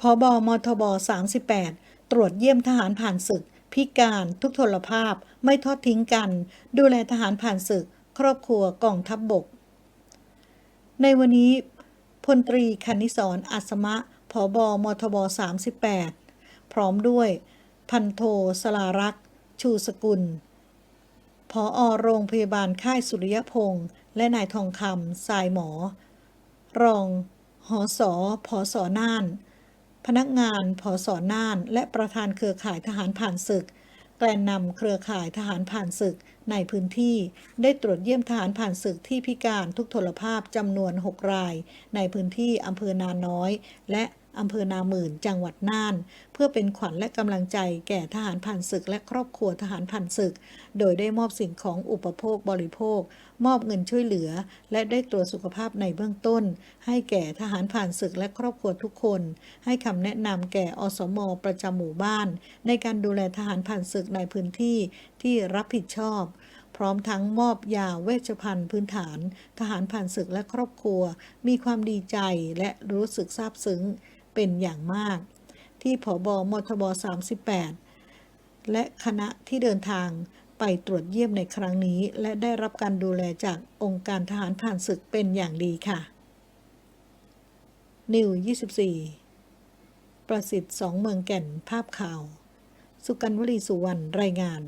พบมทบ 38 ตรวจเยี่ยมทหารผ่านศึก พิการทุกทลภาพไม่ทอดทิ้งกัน ดูแลทหารผ่านศึก ครอบครัวกองทัพบบก ในวันนี้พลตรีคณิศรอัศมะผบมทบ 38 พร้อมด้วย พันโทสลารักษ์ ชูสกุลพออโรงพยาบาลค่ายสุริยพงษ์และนายทองคำสายหมอ รองหอสอพอสอน่าน พนักงานผอสอน่าน และประธานเครือข่ายทหารผ่านศึก แกนนำเครือข่ายทหารผ่านศึกในพื้นที่ ได้ตรวจเยี่ยมทหารผ่านศึกที่พิการทุกทลภาพจำนวน 6 ราย ในพื้นที่อำเภอนาน้อย และ อำเภอนาหมื่น จังหวัดน่าน เพื่อเป็นขวัญและกำลังใจแก่ทหารผ่านศึกและครอบครัวทหารผ่านศึก โดยได้มอบสิ่งของอุปโภคบริโภค มอบเงินช่วยเหลือ และได้ตรวจสุขภาพในเบื้องต้น ให้แก่ทหารผ่านศึกและครอบครัวทุกคน ให้คำแนะนำแก่อสมประจำหมู่บ้าน ในการดูแลทหารผ่านศึกในพื้นที่ที่รับผิดชอบพร้อมทั้งมอบยาเวชภัณฑ์พื้นฐาน ทหารผ่านศึกและครอบครัว มีความดีใจและรู้สึกซาบซึ้ง เป็นอย่างมาก ที่ผบมทบ 38 และคณะที่เดินทางไปตรวจเยี่ยมในครั้งนี้ และได้รับการดูแลจากองค์การทหารผ่านศึกเป็นอย่างดีค่ะนิว24 ประสิทธิ์สองเมืองแก่นภาพข่าว สุกันวลีสุวรรณรายงาน